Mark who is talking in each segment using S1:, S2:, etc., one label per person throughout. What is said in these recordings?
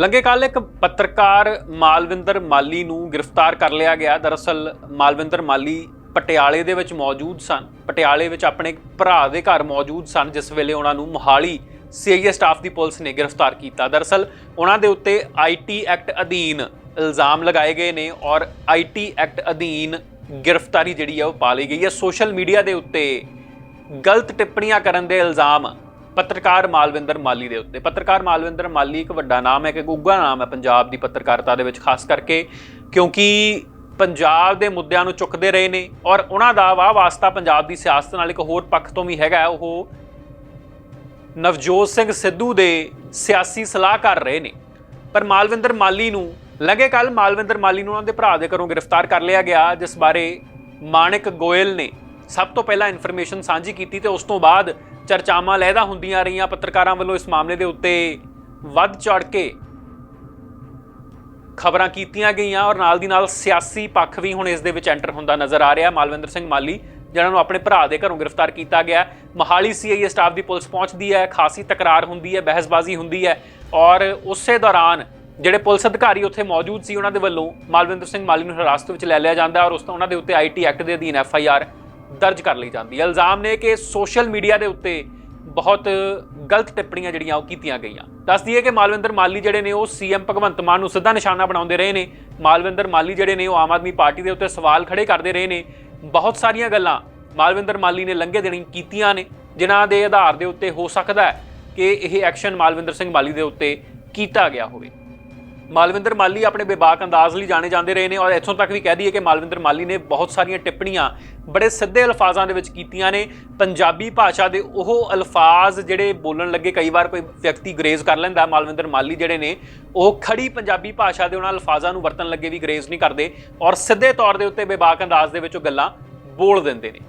S1: ਲੰਗੇ ਕੱਲ ਇੱਕ ਪੱਤਰਕਾਰ ਮਾਲਵਿੰਦਰ ਮਾਲੀ ਨੂੰ ਗ੍ਰਿਫਤਾਰ ਕਰ ਲਿਆ ਗਿਆ। ਦਰਅਸਲ ਮਾਲਵਿੰਦਰ ਮਾਲੀ ਪਟਿਆਲੇ ਦੇ ਵਿੱਚ ਮੌਜੂਦ ਸਨ। ਪਟਿਆਲੇ ਵਿੱਚ ਆਪਣੇ ਭਰਾ ਦੇ ਘਰ ਮੌਜੂਦ ਸਨ, ਜਿਸ ਵੇਲੇ ਉਹਨਾਂ ਨੂੰ ਮੋਹਾਲੀ ਸੀਆਈਏ ਸਟਾਫ ਦੀ ਪੁਲਿਸ ਨੇ ਗ੍ਰਿਫਤਾਰ ਕੀਤਾ। ਦਰਅਸਲ ਉਹਨਾਂ ਦੇ ਉੱਤੇ ਆਈਟੀ ਐਕਟ ਅਧੀਨ ਇਲਜ਼ਾਮ ਲਗਾਏ ਗਏ ਨੇ ਔਰ ਆਈਟੀ ਐਕਟ ਅਧੀਨ ਗ੍ਰਿਫਤਾਰੀ ਜਿਹੜੀ ਹੈ ਉਹ ਪਾ ਲਈ ਗਈ ਹੈ। ਸੋਸ਼ਲ ਮੀਡੀਆ ਦੇ ਉੱਤੇ ਗਲਤ ਟਿੱਪਣੀਆਂ ਕਰਨ ਦੇ ਇਲਜ਼ਾਮ ਪੱਤਰਕਾਰ ਮਾਲਵਿੰਦਰ ਮਾਲੀ ਦੇ ਉੱਤੇ। ਪੱਤਰਕਾਰ ਮਾਲਵਿੰਦਰ ਮਾਲੀ ਇੱਕ ਵੱਡਾ ਨਾਮ ਹੈ ਕਿ ਉੱਘਾ ਨਾਮ ਹੈ ਪੰਜਾਬ ਦੀ ਪੱਤਰਕਾਰਤਾ ਦੇ ਵਿੱਚ, ਖਾਸ ਕਰਕੇ ਕਿਉਂਕਿ ਪੰਜਾਬ ਦੇ ਮੁੱਦਿਆਂ ਨੂੰ ਚੁੱਕਦੇ ਰਹੇ ਨੇ ਔਰ ਉਹਨਾਂ ਦਾ ਵਾਹ ਵਾਸਤਾ ਪੰਜਾਬ ਦੀ ਸਿਆਸਤ ਨਾਲ ਇੱਕ ਹੋਰ ਪੱਖ ਤੋਂ ਵੀ ਹੈਗਾ, ਉਹ ਨਵਜੋਤ ਸਿੰਘ ਸਿੱਧੂ ਦੇ ਸਿਆਸੀ ਸਲਾਹਕਾਰ ਰਹੇ ਨੇ। ਪਰ ਮਾਲਵਿੰਦਰ ਮਾਲੀ ਨੂੰ ਲਗੇ ਕੱਲ ਮਾਲਵਿੰਦਰ ਮਾਲੀ ਨੂੰ ਉਹਨਾਂ ਦੇ ਭਰਾ ਦੇ ਘਰੋਂ ਗ੍ਰਿਫਤਾਰ ਕਰ ਲਿਆ ਗਿਆ, ਜਿਸ ਬਾਰੇ ਮਾਣਿਕ ਗੋਇਲ ਨੇ ਸਭ ਤੋਂ ਪਹਿਲਾਂ ਇਨਫੋਰਮੇਸ਼ਨ ਸਾਂਝੀ ਕੀਤੀ ਤੇ ਉਸ ਤੋਂ ਬਾਅਦ ਚਰਚਾਵਾਂ ਲਹਿਦਾ ਹੁੰਦੀਆਂ ਰਹੀਆਂ ਪੱਤਰਕਾਰਾਂ ਵੱਲੋਂ ਇਸ ਮਾਮਲੇ ਦੇ ਉੱਤੇ ਵੱਧ ਚੜ ਕੇ ਖਬਰਾਂ ਕੀਤੀਆਂ ਗਈਆਂ ਔਰ ਨਾਲ ਦੀ ਨਾਲ ਸਿਆਸੀ ਪੱਖ ਵੀ ਹੁਣ ਇਸ ਦੇ ਵਿੱਚ ਐਂਟਰ ਹੁੰਦਾ ਨਜ਼ਰ ਆ ਰਿਹਾ ਮਾਲਵਿੰਦਰ ਸਿੰਘ ਮਾਲੀ ਜਿਹਨਾਂ ਨੂੰ ਆਪਣੇ ਭਰਾ ਦੇ ਘਰੋਂ ਗ੍ਰਿਫਤਾਰ ਕੀਤਾ ਗਿਆ ਹੈ। ਮੋਹਾਲੀ ਸੀਆਈਏ ਸਟਾਫ ਦੀ ਪੁਲਿਸ ਪਹੁੰਚਦੀ ਹੈ, ਖਾਸੀ ਤਕਰਾਰ ਹੁੰਦੀ ਹੈ, ਬਹਿਸਬਾਜ਼ੀ ਹੁੰਦੀ ਹੈ ਔਰ ਉਸੇ ਦੌਰਾਨ ਜਿਹੜੇ ਪੁਲਿਸ ਅਧਿਕਾਰੀ ਉੱਥੇ ਮੌਜੂਦ ਸੀ, ਉਹਨਾਂ ਦੇ ਵੱਲੋਂ ਮਾਲਵਿੰਦਰ ਸਿੰਘ ਮਾਲੀ ਨੂੰ ਹਿਰਾਸਤ ਵਿੱਚ ਲੈ ਲਿਆ ਜਾਂਦਾ ਔਰ ਉਸ ਤੋਂ ਉਹਨਾਂ ਦੇ ਉੱਤੇ ਆਈਟੀ ਐਕਟ ਦੇ ਅਧੀਨ ਐਫ ਆਈ ਆਰ ਦਰਜ ਕਰ ਲਈ ਜਾਂਦੀ ਹੈ। ਇਲਜ਼ਾਮ ਨੇ ਕਿ ਸੋਸ਼ਲ ਮੀਡੀਆ ਦੇ ਉੱਤੇ ਬਹੁਤ ਗਲਤ ਟਿੱਪਣੀਆਂ ਜਿਹੜੀਆਂ ਉਹ ਕੀਤੀਆਂ ਗਈਆਂ। ਦੱਸਦੀ ਹੈ ਕਿ ਮਾਲਵਿੰਦਰ ਮਾਲੀ ਜਿਹੜੇ ਨੇ ਉਹ ਸੀਐਮ ਭਗਵੰਤ ਮਾਨ ਨੂੰ ਸਿੱਧਾ ਨਿਸ਼ਾਨਾ ਬਣਾਉਂਦੇ ਰਹੇ ਨੇ। ਮਾਲਵਿੰਦਰ ਮਾਲੀ ਜਿਹੜੇ ਨੇ ਉਹ ਆਮ ਆਦਮੀ ਪਾਰਟੀ ਦੇ ਉੱਤੇ ਸਵਾਲ ਖੜੇ ਕਰਦੇ ਰਹੇ ਨੇ। ਬਹੁਤ ਸਾਰੀਆਂ ਗੱਲਾਂ ਮਾਲਵਿੰਦਰ ਮਾਲੀ ਨੇ ਲੰਘੇ ਦਿਨ ਕੀਤੀਆਂ ਨੇ, ਜਿਨ੍ਹਾਂ ਦੇ ਆਧਾਰ ਦੇ ਉੱਤੇ ਹੋ ਸਕਦਾ ਹੈ ਕਿ ਇਹ ਐਕਸ਼ਨ ਮਾਲਵਿੰਦਰ ਸਿੰਘ ਮਾਲੀ ਦੇ ਉੱਤੇ ਕੀਤਾ ਗਿਆ ਹੋਵੇ। ਮਾਲਵਿੰਦਰ ਮਾਲੀ ਆਪਣੇ ਬੇਬਾਕ ਅੰਦਾਜ਼ ਲਈ ਜਾਣੇ ਜਾਂਦੇ ਰਹੇ ਨੇ ਔਰ ਇੱਥੋਂ ਤੱਕ ਵੀ ਕਹਿ ਦਈਏ ਕਿ ਮਾਲਵਿੰਦਰ ਮਾਲੀ ਨੇ ਬਹੁਤ ਸਾਰੀਆਂ ਟਿੱਪਣੀਆਂ ਬੜੇ ਸਿੱਧੇ ਅਲਫਾਜ਼ਾਂ ਦੇ ਵਿੱਚ ਕੀਤੀਆਂ ਨੇ। ਪੰਜਾਬੀ ਭਾਸ਼ਾ ਦੇ ਉਹ ਅਲਫਾਜ਼ ਜਿਹੜੇ ਬੋਲਣ ਲੱਗੇ, ਕਈ ਵਾਰ ਕੋਈ ਵਿਅਕਤੀ ਗਰੇਜ਼ ਕਰ ਲੈਂਦਾ, ਮਾਲਵਿੰਦਰ ਮਾਲੀ ਜਿਹੜੇ ਨੇ, ਉਹ ਖੜੀ ਪੰਜਾਬੀ ਭਾਸ਼ਾ ਦੇ ਉਹਨਾਂ ਅਲਫਾਜ਼ਾਂ ਨੂੰ ਵਰਤਣ ਲੱਗੇ ਵੀ ਗਰੇਜ਼ ਨਹੀਂ ਕਰਦੇ ਔਰ ਸਿੱਧੇ ਤੌਰ ਦੇ ਉੱਤੇ ਬੇਬਾਕ ਅੰਦਾਜ਼ ਦੇ ਵਿੱਚ ਉਹ ਗੱਲਾਂ ਬੋਲ ਦਿੰਦੇ ਨੇ।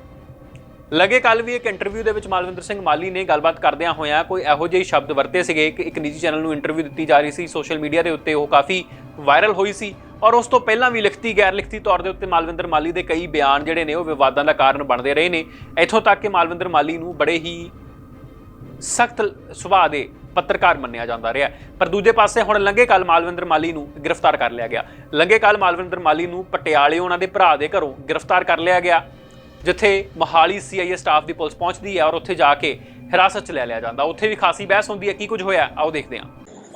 S1: ਲਗੇ ਕੱਲ ਵੀ ਇੱਕ ਇੰਟਰਵਿਊ ਦੇ ਵਿੱਚ ਮਾਲਵਿੰਦਰ ਸਿੰਘ ਮਾਲੀ ਨੇ ਗੱਲਬਾਤ ਕਰਦਿਆਂ ਹੋਇਆਂ ਕੋਈ ਇਹੋ ਜਿਹੇ ਸ਼ਬਦ ਵਰਤੇ ਸੀਗੇ। ਕਿ ਇੱਕ ਨਿੱਜੀ ਚੈਨਲ ਨੂੰ ਇੰਟਰਵਿਊ ਦਿੱਤੀ ਜਾ ਰਹੀ ਸੀ। ਸੋਸ਼ਲ ਮੀਡੀਆ ਦੇ ਉੱਤੇ ਉਹ ਕਾਫੀ ਵਾਇਰਲ ਹੋਈ ਸੀ। ਔਰ ਉਸ ਤੋਂ ਪਹਿਲਾਂ ਵੀ ਲਿਖਤੀ ਗੈਰ ਲਿਖਤੀ ਤੌਰ ਦੇ ਉੱਤੇ ਮਾਲਵਿੰਦਰ ਮਾਲੀ ਦੇ ਕਈ ਬਿਆਨ ਜਿਹੜੇ ਨੇ ਉਹ ਵਿਵਾਦਾਂ ਦਾ ਕਾਰਨ ਬਣਦੇ ਰਹੇ ਨੇ। ਇੱਥੋਂ ਤੱਕ ਕਿ ਮਾਲਵਿੰਦਰ ਮਾਲੀ ਨੂੰ ਬੜੇ ਹੀ ਸਖਤ ਸੁਭਾਅ ਦੇ ਪੱਤਰਕਾਰ ਮੰਨਿਆ ਜਾਂਦਾ ਰਿਹਾ। ਪਰ ਦੂਜੇ ਪਾਸੇ ਹੁਣ ਲੰਘੇ ਕੱਲ ਮਾਲਵਿੰਦਰ ਮਾਲੀ ਨੂੰ ਗ੍ਰਿਫਤਾਰ ਕਰ ਲਿਆ ਗਿਆ। ਲੰਘੇ ਕੱਲ ਮਾਲਵਿੰਦਰ ਮਾਲੀ ਨੂੰ ਪਟਿਆਲੇ ਉਹਨਾਂ ਦੇ ਭਰਾ ਦੇ ਘਰੋਂ ਗ੍ਰਿਫਤਾਰ ਕਰ ਲਿਆ ਗਿਆ। ਜਿੱਥੇ ਮੋਹਾਲੀ ਸੀਆਈਏ ਸਟਾਫ ਦੀ ਪੁਲਿਸ ਪਹੁੰਚਦੀ ਹੈ ਔਰ ਉੱਥੇ ਜਾ ਕੇ ਹਿਰਾਸਤ 'ਚ ਲੈ ਲਿਆ ਜਾਂਦਾ। ਉੱਥੇ ਵੀ ਖਾਸੀ ਬਹਿਸ ਹੁੰਦੀ ਹੈ। ਕੀ ਕੁਝ ਹੋਇਆ? ਆਓ ਦੇਖਦੇ ਹਾਂ।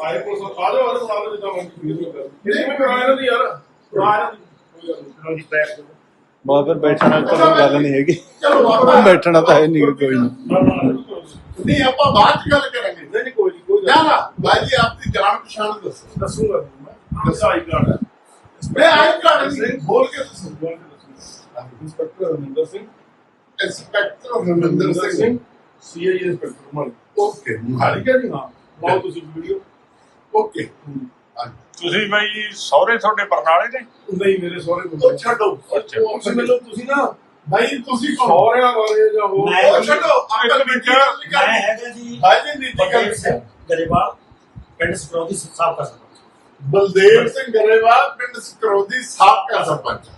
S2: ਆਏ ਪੁਲਿਸ ਆ ਜਾਓ ਆ ਜਾਓ ਸਾਰੇ ਜਿੱਦਾਂ ਮੰਗੀ ਨਹੀਂ ਮੈਂ ਕਰਾਇਆ ਨਾ ਯਾਰ ਕਰਾਇਆ ਨਾ ਜੀ ਪੈਕ
S3: ਬਹੁਤ ਫਿਰ ਬੈਠਣਾ ਤਾਂ ਕੋਈ ਗੱਲ ਨਹੀਂ ਹੈਗੀ।
S2: ਚਲੋ
S3: ਬੈਠਣਾ ਤਾਂ ਹੈ ਨਹੀਂ ਕੋਈ ਨਹੀਂ।
S4: ਨਹੀਂ ਆਪਾਂ ਬਾਅਦ ਚ ਗੱਲ ਕਰਾਂਗੇ।
S2: ਨਹੀਂ ਕੋਈ ਨਹੀਂ ਕੋਈ
S4: ਨਾ ਨਾ ਭਾਈ ਜੀ ਆਪਣੀ ਜਾਣ ਪਛਾਣ ਦੱਸੋ।
S2: ਦੱਸੂਗਾ। ਮੈਂ ਦੱਸਾਂ। ਆਈ ਕਾਰਡ ਹੈ।
S4: ਮੈਂ ਆਈ ਕਾਰਡ ਨਹੀਂ ਬੋਲ ਕੇ ਦੱਸੋ।
S2: ਬੋਲ ਕੇ ਦੱਸੂਗਾ inspector Raminder Singh
S4: inspector Harminder Singh.
S2: CI inspector ਮਲ
S4: ਓਕੇ ਮੁਹਾਲੀ
S2: ਠੀਕ ਹੈ ਜੀ ਹਾਂ। ਬਹੁਤ ਤੁਸੀਂ ਵੀਡੀਓ
S4: ਓਕੇ।
S5: ਤੁਸੀਂ ਬਈ ਸਹੁਰੇ ਤੁਹਾਡੇ ਬਰਨਾਲੇ ਦੇ?
S2: ਨਹੀਂ ਮੇਰੇ ਸਹੁਰੇ ਕੋਲ
S4: ਛੱਡੋ।
S2: ਅੱਛਾ ਤੁਸੀਂ ਮੈਨੂੰ ਤੁਸੀਂ ਨਾ
S4: ਭਾਈ ਤੁਸੀਂ
S2: ਸਹੁਰਿਆਂ ਬਾਰੇ ਜਾਂ ਹੋਰ?
S4: ਛੱਡੋ। ਗੱਲ ਨਹੀਂ
S6: ਮੈਂ ਹੈਗਾ ਜੀ
S4: ਭਾਈ ਜੀ ਨਿੱਜੀ ਗੱਲ
S6: ਗਰੇਵਾਲ ਪਿੰਡ ਸਕਰੋਦੀ ਸਾਹਿਬ ਦਾ ਸਰਪੰਚ।
S4: ਬਲਦੇਵ ਸਿੰਘ ਗਰੇਵਾਲ ਪਿੰਡ ਸਕਰੋਦੀ ਸਾਬਕਾ ਸਰਪੰਚ।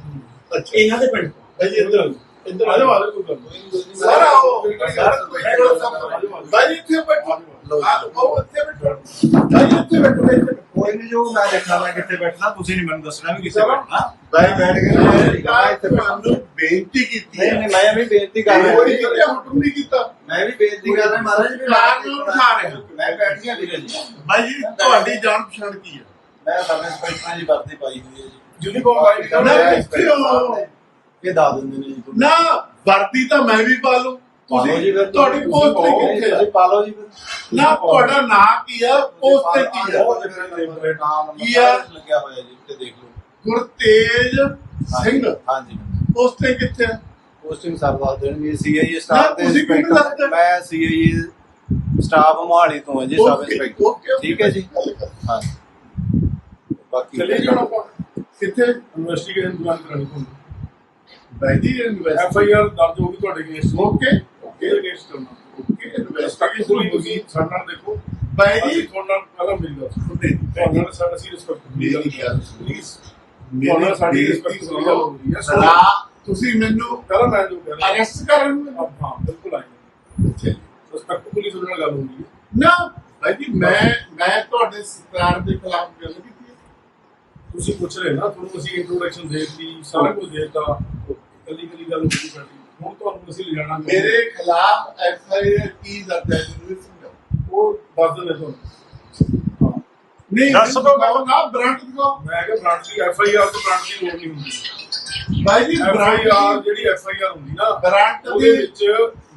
S4: ਅੱਛਾ।
S6: ਇਹਨਾਂ ਦੇ ਪਿੰਡ ਤੋਂ।
S4: ਭਾਈ ਜੀ ਇੱਧਰ ਇੱਧਰ
S2: ਆ ਜਾਓ। ਆ ਜਾਓ। ਕੋਈ ਗੱਲ ਨਹੀਂ
S4: ਸਾਰਾ ਉਹ ਭਾਈ ਜੀ ਇੱਥੇ ਬੈਠੋ। ਆ ਉਹ ਇੱਥੇ ਬੈਠੋ। ਭਾਈ ਜੀ ਇੱਥੇ ਬੈਠੋ। ਇੱਥੇ ਬੈਠੋ।
S7: ਕੋਈ ਨਹੀਂ ਜੋ ਮੈਂ ਦੇਖਣਾ ਮੈਂ ਕਿੱਥੇ ਬੈਠਣਾ ਤੁਸੀਂ ਨਹੀਂ ਮੈਨੂੰ ਦੱਸਣਾ ਵੀ ਕਿੱਥੇ
S4: ਚਲੋ।
S7: ਬੈਠਣਾ।
S4: ਭਾਈ ਬੈਠ ਗਏ ਮੈਂ ਕਹਾ ਇੱਥੇ ਤੁਹਾਨੂੰ ਬੇਨਤੀ ਕੀਤੀ
S7: ਨਹੀਂ
S4: ਹੈ।
S7: ਨਹੀਂ ਮੈਂ ਵੀ ਬੇਨਤੀ ਕਰ ਰਿਹਾ।
S4: ਕੋਈ ਕਿਤੇ ਹੁਕਮ ਨਹੀਂ ਕੀਤਾ।
S7: ਮੈਂ ਵੀ ਬੇਨਤੀ ਕਰ ਰਿਹਾ ਮਹਾਰਾਜ ਜੀ
S4: ਪਲਾਨ ਨੂੰ ਬਿਠਾ ਰਹੇ ਹਾਂ।
S7: ਮੈਂ ਬੈਠ ਗਿਆ ਵੀਰੇ ਜੀ
S4: ਭਾਈ ਜੀ ਤੁਹਾਡੀ ਜਾਣ ਪਛਾਣ ਕੀ ਹੈ?
S7: ਮੈਂ ਸਰਵਿਸ ਦੀ ਵਰਦੀ ਪਾਈ ਹੋਈ ਹੈ ਜੀ।
S2: ਯੂਨੀਫਾਰਮ ਵਾਈਟ
S4: ਨਾ,
S2: ਕਰਨਾ
S4: ਕਿੱਥੇ ਹੋ?
S7: ਇਹ ਦੱਸ ਦਿੰਦੇ ਨੇ ਜੀ ਤੁਹਾਨੂੰ।
S4: ਨਾ ਵਰਦੀ ਤਾਂ ਮੈਂ ਵੀ ਪਾ ਲੂੰ
S7: ਪਾ ਲਓ ਜੀ
S4: ਤੁਸੀਂ
S7: ਫਿਰ।
S4: ਤੁਹਾਡੀ
S7: ਤੁਸੀਂ
S4: ਪੋਸਟ
S7: ਪਾਓ,
S4: ਤੇ ਕਿੱਥੇ
S7: ਤੁਸੀਂ
S4: ਹੈ
S7: ਪਾ ਲਓ ਜੀ ਫਿਰ।
S4: ਨਾ ਤੁਹਾਡਾ ਨਾਂ ਕੀ ਹੈ ਪੋਸਟ ਤੇ ਕੀ ਹੈ
S7: ਉਹ ਮੇਰੇ ਨਾਮ
S4: ਕੀ ਆ?
S7: ਲੱਗਿਆ ਹੋਇਆ ਜੀ ਤੇ ਦੇਖ ਲਓ।
S4: ਗੁਰਤੇਜ ਸਿੰਘ।
S7: ਹਾਂਜੀ।
S4: ਪੋਸਟ ਤੇ ਕਿੱਥੇ ਹੈ
S7: ਪੋਸਟਿੰਗ ਸਰ ਦੱਸ ਦੇਣਗੇ। ਸੀਆਈਏ ਸਟਾਫ ਦੇ
S4: ਤੁਸੀਂ ਕਿਹਨੂੰ
S7: ਇੰਸਪੈਕਟਰ
S4: ਦੱਸਦੇ?
S7: ਮੈਂ ਸੀਆਈਏ ਸਟਾਫ ਮੋਹਾਲੀ ਤੋਂ ਹਾਂ ਜੀ ਸਬ
S4: ਓਕੇ,
S7: ਇੰਸਪੈਕਟਰ
S4: ਓਕੇ,
S7: ਠੀਕ ਹੈ ਜੀ?
S4: ਓਕੇ।
S7: ਹਾਂ ਬਾਕੀ
S2: ਚਲੇ ਜਾਣਾ ਆਪਾਂ।
S4: ਕਿੱਥੇ
S2: ਇਨਵੈਸਟੀਗੇਸ਼ਨ ਦੁਆਰਾ ਕਰਾਣੀ ਤੁਹਾਨੂੰ
S4: ਭਾਈ ਜੀ
S2: ਐਫ ਆਈ ਆਰ ਦਰਜ ਹੋਊਗੀ ਤੁਹਾਡੇ ਅਗੇਂਸਟ
S4: ਓਕੇ
S2: ਓਕੇ ਅਗੇਂਸਟ ਕਰਨਾ।
S4: ਓਕੇ
S2: ਇਨਵੈਸਟੀਗੇਸ਼ਨ ਹੋਈ ਤੁਸੀਂ ਸਾਡੇ ਨਾਲ ਦੇਖੋ। ਅਸੀਂ
S4: ਜੀ
S2: ਤੁਹਾਡੇ ਨਾਲ ਪਹਿਲਾਂ ਮਿਲ ਗਿਆ
S4: ਸੁਣਦੇ
S2: ਤੁਹਾਡੇ ਨਾਲ ਸਾਡਾ ਸੀ ਰਿਸਪੈਕਟ
S4: ਮੇਰੀ ਗੱਲ
S2: ਪਲੀਜ਼
S4: ਮੇਰੀ
S2: ਸਾਡੀ ਰਿਸਪੈਕਟ ਗੱਲ ਹੋ ਰਹੀ ਹੈ ਸੋ
S4: ਨਾ ਤੁਸੀਂ ਮੈਨੂੰ
S2: ਪਹਿਲਾਂ ਮੈਂ ਜੋ ਕਹਿ ਰਿਹਾ।
S4: ਅਰੈਸਟ ਕਰਨ।
S2: ਹਾਂ ਬਿਲਕੁਲ ਆਈ ਰਿਸਪੈਕਟਫੁਲੀ ਤੁਹਾਡੇ ਨਾਲ ਗੱਲ ਹੋ ਰਹੀ ਹੈ
S4: ਨਾ ਭਾਈ ਜੀ ਮੈਂ ਮੈਂ ਤੁਹਾਡੇ ਸਰਕਾਰ ਦੇ ਖਿਲਾਫ ਗੱਲ ਕੀਤੀ ਹੈ?
S2: ਤੁਸੀਂ ਪੁੱਛ ਰਹੇ ਨਾ ਤੁਹਾਨੂੰ ਅਸੀਂ ਇੰਟਰੋਡਕਸ਼ਨ ਦੇਤੀ ਸਾਰਾ ਕੁਝ ਦੇਤਾ। ਕੱਲੀ ਕੱਲੀ ਗੱਲ ਨਹੀਂ ਕਰਦੀ ਹੁਣ ਤੁਹਾਨੂੰ ਅਸੀਂ ਲਿਜਾਣਾ
S4: ਮੇਰੇ ਖਿਲਾਫ ਐਫ ਆਈ ਆਰ ਕੀ ਦਰਜ ਹੈ ਇਹ ਸਮਝਾਓ।
S2: ਉਹ ਦੱਸ ਦਿੰਦੇ ਤੁਹਾਨੂੰ। ਹਾਂ।
S4: ਨਹੀਂ
S5: ਦੱਸ ਦਿਓ
S4: ਦਿਖਾਓ ਨਾ ਬ੍ਰਾਂਡ ਦਿਖਾਓ।
S2: ਮੈਂ ਕਿਹਾ ਬ੍ਰਾਂਚ ਦੀ ਐਫ ਆਈ ਆਰ ਤੋਂ ਬ੍ਰਾਂਚ ਦੀ ਲੋੜ ਨਹੀਂ ਹੁੰਦੀ।
S4: ਬਾਈ ਜੀ
S2: ਆਈ ਆਰ
S4: ਬ੍ਰਾਂਡ
S2: ਜਿਹੜੀ ਐਫ ਆਈ ਆਰ ਹੁੰਦੀ ਨਾ
S4: ਬ੍ਰਾਂਡ ਦੀ
S2: ਵਿੱਚ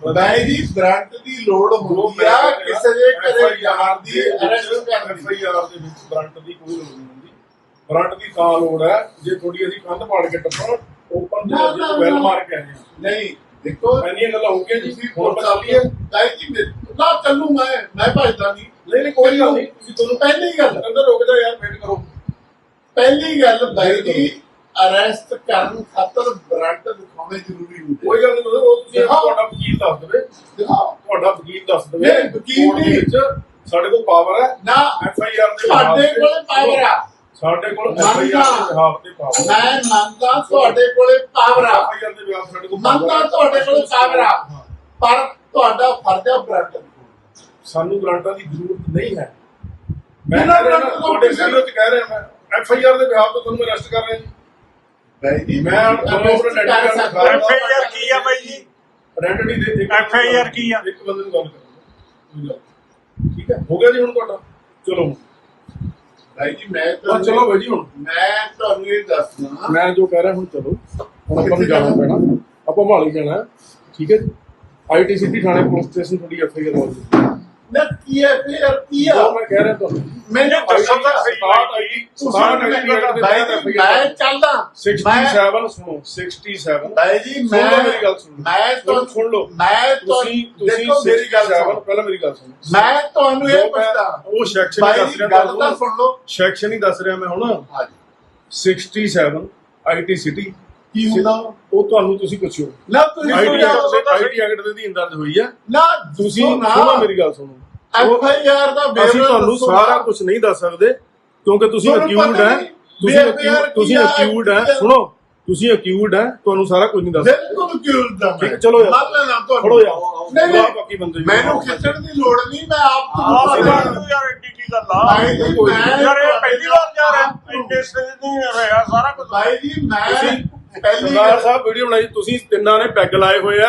S4: ਬਾਈ ਜੀ ਬ੍ਰਾਂਡ ਦੀ ਲੋੜ ਹੁੰਦੀ ਆ ਕਿਸੇ ਦੇ ਘਰੇ ਜਾਣ ਦੀ
S2: ਐਫ
S4: ਦੀ
S2: ਆਈ ਆਰ ਦੇ ਵਿੱਚ ਬ੍ਰਾਂਟ ਦੀ ਕੋਈ ਲੋੜ ਨਹੀਂ। ਬ੍ਰਾਂਟ ਦੀ ਤਾਂ ਲੋੜ ਹੈ ਜੇ ਥੋੜੀ ਅਸੀਂ ਕੰਧ ਪਾੜ ਕੇ ਟੱਪਣ ਓਪਨ
S4: ਨਾ,
S2: ਵੈਲ। ਮਾਰ ਕੇ ਆਏ ਹਾਂ
S4: ਨਹੀਂ ਦੇਖੋ
S2: ਇੰਨੀਆਂ ਗੱਲਾਂ ਹੋ ਗਈਆਂ ਜੀ
S4: ਪੁੱਛ
S2: ਬਤਾ
S4: ਲਈਏ ਬਾਈ ਜੀ ਨਾ ਚੱਲੂ ਮੈਂ ਮੈਂ ਭਜਦਾ ਨਹੀਂ।
S2: ਨਹੀਂ ਨਹੀਂ ਕੋਈ ਗੱਲ ਨਹੀਂ। ਤੁਸੀਂ ਤੁਹਾਨੂੰ
S4: ਪਹਿਲੀ ਗੱਲ
S2: ਅੰਦਰ ਰੁਕ ਜਾ ਯਾਰ ਵੇਟ ਕਰੋ।
S4: ਪਹਿਲੀ ਗੱਲ ਬਾਈ ਜੀ ਅਰੈਸਟ ਕਰਨ ਖਾਤਰ ਬ੍ਰਾਂਡ ਦਿਖਾਉਣੇ ਜ਼ਰੂਰੀ ਹੁੰਦੇ
S2: ਕੋਈ ਗੱਲ ਨਹੀਂ ਉਹ ਤੁਸੀਂ। ਤੁਹਾਡਾ ਵਕੀਲ ਦੱਸ ਦੇਵੇ।
S4: ਦਿਖਾਓ।
S2: ਤੁਹਾਡਾ ਵਕੀਲ ਦੱਸ ਦੇਵੇ।
S4: ਵਕੀਲ
S2: ਦੇ। ਵਿੱਚ ਸਾਡੇ ਕੋਲ ਪਾਵਰ ਹੈ।
S4: ਨਾ
S2: ਐਫ ਆਈ ਆਰ ਦੇ ਤੇ-
S4: ਕੋਲੇ ਪਾਵਰ ਆ।
S2: ਸਾਡੇ ਕੋਲ
S4: ਮੰਨਦਾ।
S2: ਐਫ ਆਈ ਆਰ ਦੇ ਬਿਹਾਫ ਤੇ ਪਾਵਰ
S4: ਮੈਂ ਮੰਨਦਾ ਤੁਹਾਡੇ ਕੋਲੇ ਪਾਵਰ ਆ।
S2: ਐਫ ਆਈ ਆਰ ਦੇ ਬਿਹਾਫ ਸਾਡੇ ਕੋਲ ਹੈ।
S4: ਤੁਹਾਡੇ ਕੋਲੇ ਪਾਵਰ ਆ। ਪਰ ਤੁਹਾਡਾ ਫਰਜ਼ ਆ ਬ੍ਰਾਂਡ ਦਿਖਾਉਣਾ
S2: ਸਾਨੂੰ ਗ੍ਰਾਂਟਾਂ ਦੀ ਜ਼ਰੂਰਤ ਨਹੀਂ ਹੈ। ਮੈਂ
S4: ਗ੍ਰਾਂਟ
S2: ਤੁਹਾਡੇ ਵੀਡੀਓ ਚ ਕਹਿ ਰਿਹਾ ਮੈਂ ਐਫ ਆਈ ਆਰ ਦੇ ਬਿਹਾਫ ਤੇ ਤੁਹਾਨੂੰ ਅਰੈਸਟ ਕਰ ਰਿਹਾ ਜੀ।
S4: ਬਾਈ ਜੀ
S2: ਮੈਂ ਤੁਹਾਨੂੰ ਆਪਣੇ
S4: ਕਰ
S2: ਡੈਡੀ
S4: ਸਕਦਾ।
S2: ਦਾ
S5: ਐਫ ਆਈ ਆਰ ਕੀ ਆ ਬਾਈ ਜੀ?
S2: ਆਇਡੈਂਟੀ ਦੇ ਇੱਕ
S5: FIR ਕੀ ਆ?
S2: ਇੱਕ ਬੰਦੇ ਨੂੰ ਗੱਲ ਕਰੋ ਠੀਕ ਹੈ ਹੋ ਗਿਆ ਜੀ ਹੁਣ ਤੁਹਾਡਾ। ਚਲੋ।
S4: ਜੀ ਮੈਂ
S2: ਚਲੋ ਬਾਈ ਜੀ ਹੁਣ।
S4: ਮੈਂ ਤੁਹਾਨੂੰ ਇਹ ਦੱਸਣਾ
S2: ਮੈਂ ਜੋ ਕਹਿ ਰਿਹਾ ਹੁਣ ਚਲੋ। ਹੁਣ ਆਪਾਂ ਨੂੰ ਜਾਣਾ ਪੈਣਾ। ਆਪਾਂ ਮਹਾਲੀ ਜਾਣਾ। ਠੀਕ ਹੈ ਜੀ। ਆਈਟੀ ਸਿਟੀ ਥਾਣੇ ਪੁਲਿਸ ਸਟੇਸ਼ਨ ਤੁਹਾਡੀ ਐਫ ਆਈ ਆਰ ਹੋ
S4: ਨਾ ਕੀ ਹੈ ਫਿਰ ਕੀ ਆ
S2: ਜੋ ਮੈਂ ਕਹਿ ਰਿਹਾ ਤੁਹਾਨੂੰ
S4: ਮੈਨੂੰ
S5: ਦੱਸੋ ਤਾਂ ਸਹੀ
S2: ਸਟਾਰਟ ਆਈਡੀ ਸਟਾਰਟ ਆਈਡੀ
S4: ਬਾਈ ਜੀ ਮੈਂ ਚੱਲਦਾ।
S2: 67 ਸੁਣੋ 67
S4: ਬਾਈ ਜੀ
S2: ਸੁਣ
S4: ਮੈਂ
S2: ਲਓ ਮੇਰੀ ਗੱਲ ਸੁਣੋ।
S4: ਮੈਂ
S2: ਸੁਣ-
S4: ਤੁਹਾਨੂੰ
S2: ਸੁਣ ਲਓ।
S4: ਮੈਂ
S2: ਤੁਸੀਂ
S4: ਤੁਹਾਨੂੰ
S2: ਤੁਸੀਂ
S4: ਦੇਖੋ ਮੇਰੀ ਗੱਲ
S2: 67
S4: ਸੁਣੋ।
S2: ਪਹਿਲਾਂ ਮੇਰੀ ਗੱਲ ਸੁਣੋ।
S4: ਮੈਂ ਤੁਹਾਨੂੰ
S2: ਜੋ
S4: ਇਹ
S2: ਮੈਂ-
S4: ਪੁੱਛਦਾ।
S2: ਉਹ ਸੈਕਸ਼ਨ ਹੀ
S4: ਬਾਈ
S2: ਦੱਸ
S4: ਜੀ
S2: ਰਿਹਾ
S4: ਗੱਲ ਤਾਂ ਸੁਣ ਲਓ।
S2: ਸੈਕਸ਼ਨ ਹੀ ਦੱਸ ਰਿਹਾ ਮੈਂ ਹੁਣ।
S4: ਹਾਂਜੀ।
S2: 67 ਆਈਟੀ ਸਿਟੀ
S4: ਕੀ ਹੁੰਦਾ?
S2: ਉਹ ਤੁਹਾਨੂੰ ਤੁਸੀਂ ਪੁੱਛਿਓ।
S4: ਨਾ ਤੁਸੀਂ
S2: ਆਈਟੀ
S4: ਸਮਝਾਓ
S2: ਐਕਟ ਆਈਟੀ ਐਕਟ ਦੇ ਅਧੀਨ ਦਰਜ ਹੋਈ ਹੈ।
S4: ਨਾ
S2: ਤੁਸੀਂ
S4: ਨਾ।
S2: ਸੁਣੋ ਮੇਰੀ ਗੱਲ ਸੁਣੋ।
S4: ਐਫ ਆਈ ਆਰ ਦਾ
S2: ਅਸੀਂ
S4: ਵੇਰਵਾ
S2: ਤੁਹਾਨੂੰ
S4: ਦੱਸੋ
S2: ਸਾਰਾ
S4: ਨਾ।
S2: ਕੁਝ ਨਹੀਂ ਦੱਸ ਸਕਦੇ ਕਿਉਂਕਿ ਤੁਸੀਂ
S4: ਤੁਹਾਨੂੰ
S2: ਅਕਿਊਡ
S4: ਪਤਾ
S2: ਹੈ।
S4: ਨਹੀਂ,
S2: ਤੁਸੀਂ
S4: BFIR
S2: accused- ਤੁਸੀਂ
S4: ਕੀ ਆ,
S2: ਅਕਿਊਡ ਹੈ।
S4: ਕੀ ਆ।
S2: ਸੁਣੋ ਤੁਸੀਂ ਅਕਿਊਡ ਹੈ ਤੁਹਾਨੂੰ ਸਾਰਾ ਕੁਝ ਨਹੀਂ ਦੱਸ
S4: ਬਿਲਕੁਲ ਕਿਉਂ ਦਾ
S2: ਠੀਕ ਹੈ, ਚਲੋ ਯਾਰ।
S4: ਮੰਨ ਲੈਣਾ ਤੁਹਾਨੂੰ
S2: ਖੜੋ ਯਾਰ।
S4: ਨਹੀਂ ਨਹੀਂ
S2: ਬਾਕੀ ਬੰਦੇ।
S4: ਮੈਨੂੰ ਖਿੱਚਣ ਦੀ ਲੋੜ ਨਹੀਂ ਮੈਂ ਆਪ
S5: ਆਹ
S4: ਤੁਹਾਨੂੰ
S5: ਸਿਵਾ
S4: ਪਤਾ
S5: ਨੂੰ ਯਾਰ ਐਡੀ ਕੀ ਗੱਲ ਆ?
S4: ਬਾਈ ਜੀ ਮੈਂ
S5: ਯਾਰ ਇਹ ਪਹਿਲੀ ਵਾਰ ਜਾ ਰਿਹਾ।
S4: ਆਪ ਨੂੰ-
S5: ਇੰਨੇ ਸਟੇਜ ਨਹੀਂ ਰਿਹਾ ਸਾਰਾ ਕੁਝ
S4: ਬਾਈ ਜੀ ਮੈਂ ਪਹਿਲੀ
S2: ਸਰਦਾਰ
S4: ਗੱਲ
S2: ਸਾਹਿਬ ਵੀਡੀਓ ਬਣਾਈ ਤੁਸੀਂ ਤਿੰਨਾਂ ਨੇ ਪੈਗ ਲਾਏ ਹੋਏ ਆ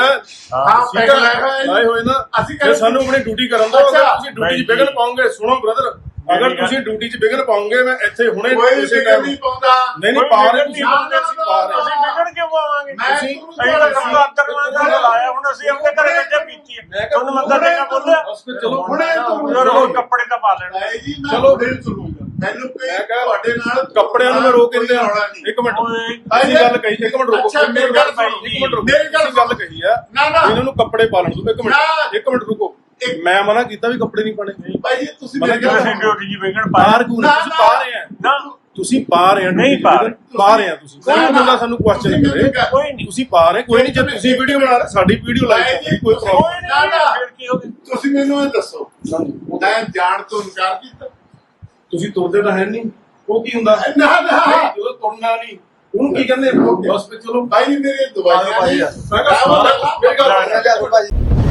S4: ਹਾਂ ਪੈਗ
S2: ਲਾਏ। ਹੋਏ ਨਾ
S4: ਅਸੀਂ
S2: ਸਾਨੂੰ ਆਪਣੀ ਡਿਊਟੀ ਕਰਨ
S4: ਅੱਛਾ।
S2: ਤੁਸੀਂ ਡਿਊਟੀ 'ਚ ਵਿਗਨ। ਪਾਉਂਗੇ ਸੁਣੋ ਬ੍ਰਦਰ ਅਗਰ ਤੁਸੀਂ ਡਿਊਟੀ 'ਚ ਵਿਗਨ ਪਾਉਂਗੇ ਮੈਂ ਇੱਥੇ ਹੁਣੇ
S4: ਕੋਈ ਨਹੀਂ ਪਾਉਂਦਾ।
S2: ਨਹੀਂ ਨਹੀਂ ਪਾ ਰਹੇ ਤੁਸੀਂ
S5: ਨਹੀਂ
S2: ਬੰਦੇ ਅਸੀਂ ਪਾ ਰਹੇ
S5: ਅਸੀਂ ਵਿਗੜ ਕਿਉਂ ਆਵਾਂਗੇ
S4: ਮੈਂ
S5: ਤੁਸੀਂ ਅਸੀਂ ਕੰਮ ਦਾ ਲਾਇਆ ਹੁਣ ਅਸੀਂ ਆਪਣੇ ਘਰੇ ਬੱਚੇ ਪੀਤੀ ਹੈ। ਤੁਹਾਨੂੰ ਮੰਦਾ ਟੇਕਾ ਬੋਲਿਆ?
S2: ਫਿਰ ਚਲੋ।
S4: ਹੁਣੇ ਤੁਹਾਨੂੰ-
S5: ਕੱਪੜੇ ਤਾਂ ਪਾ ਲੈਣ।
S4: ਜੀ
S2: ਚਲੋ।
S4: ਦਿਲ ਸੁਣੂਗਾ। ਮੈਨੂੰ ਕੋਈ ਤੁਹਾਡੇ ਨਾਲ
S2: ਕੱਪੜਿਆਂ ਨੂੰ ਮੈਂ ਰੋਕ ਆ
S4: ਰੌਲਾ ਨਹੀਂ।
S2: ਇੱਕ ਮਿੰਟ। ਅਸੀਂ ਗੱਲ ਕਹੀ ਇੱਕ ਮਿੰਟ ਰੁਕੋ।
S4: ਮੇਰੀ ਗੱਲ
S2: ਰੁਕੋ,
S4: ਸੁਣੋ।
S2: ਇੱਕ ਮਿੰਟ ਰੁਕੋ।
S4: ਮੇਰੀ ਗੱਲ
S2: ਅਸੀਂ ਗੱਲ ਕਹੀ ਆ।
S4: ਨਾ
S2: ਇਹਨਾਂ ਨੂੰ ਕੱਪੜੇ ਪਾ ਲੈਣ ਦਿਓ। ਇੱਕ। ਮਿੰਟ। ਇੱਕ ਮਿੰਟ ਰੁਕੋ।
S4: ਇੱਕ-
S2: ਮੈਂ ਮਨਾ ਕੀਤਾ ਵੀ ਕੱਪੜੇ ਨਹੀਂ ਪਾਣੇ
S4: ਜੀ ਤੁਸੀਂ ਮੇਰੀ ਸੁਣੋ।
S5: ਡਿਊਟੀ ਜੀ
S2: ਬਾਹਰ ਕਿਉਂ ਨਹੀਂ। ਪਾ ਰਹੇ ਆ।
S5: ਨਾ।
S2: ਤੁਸੀਂ ਪਾ ਰਹੇ ਆ
S5: ਨਹੀਂ ਪਾ
S2: ਤੇ,
S5: ਰਹੇ।
S2: ਪਾ ਰਹੇ ਆ ਤੁਸੀਂ। ਕੋਈ। ਬੰਦਾ ਸਾਨੂੰ ਕੁਐਸਚਨ
S4: ਤੁਸੀਂ
S2: ਕਰੇ।
S5: ਕੋਈ ਨਹੀਂ
S2: ਤੁਸੀਂ ਪਾ ਰਹੇ ਕੋਈ ਨਹੀਂ ਜੇ ਤੁਸੀਂ ਵੀਡੀਓ ਬਣਾ ਰਹੇ ਸਾਡੀ ਵੀਡੀਓ
S4: ਜੀ,
S2: ਕੋਈ
S5: ਕੋਈ
S2: ਪ੍ਰੋਬਲਮ
S4: ਨਾ,
S5: ਨਹੀਂ
S4: ਨਾ।
S5: ਫਿਰ ਕੀ ਹੋ ਗਿਆ?
S4: ਤੁਸੀਂ ਮੈਨੂੰ ਇਹ ਦੱਸੋ। ਮੈਂ ਜਾਣ ਤੋਂ ਇਨਕਾਰ ਕੀਤਾ।
S2: ਤੁਸੀਂ ਤੁਰਦੇ ਤਾਂ ਹੈ ਨਹੀਂ। ਉਹ ਕੀ ਹੁੰਦਾ?
S4: ਨਾ ਨਾ।
S2: ਜਦੋਂ ਤੁਰਨਾ ਨਹੀਂ। ਉਹਨੂੰ ਕੀ ਕਹਿੰਦੇ? ਬਸ ਫਿਰ ਚਲੋ।
S4: ਬਾਈ ਜੀ ਮੇਰੇ ਦਵਾਈਆਂ ਨਹੀਂ
S2: ਮੈਂ ਕਿਹਾ ਮੇਰੀ ਗੱਲ
S5: ਨਾ, ਨਾ।
S2: ਸੁਣੋ।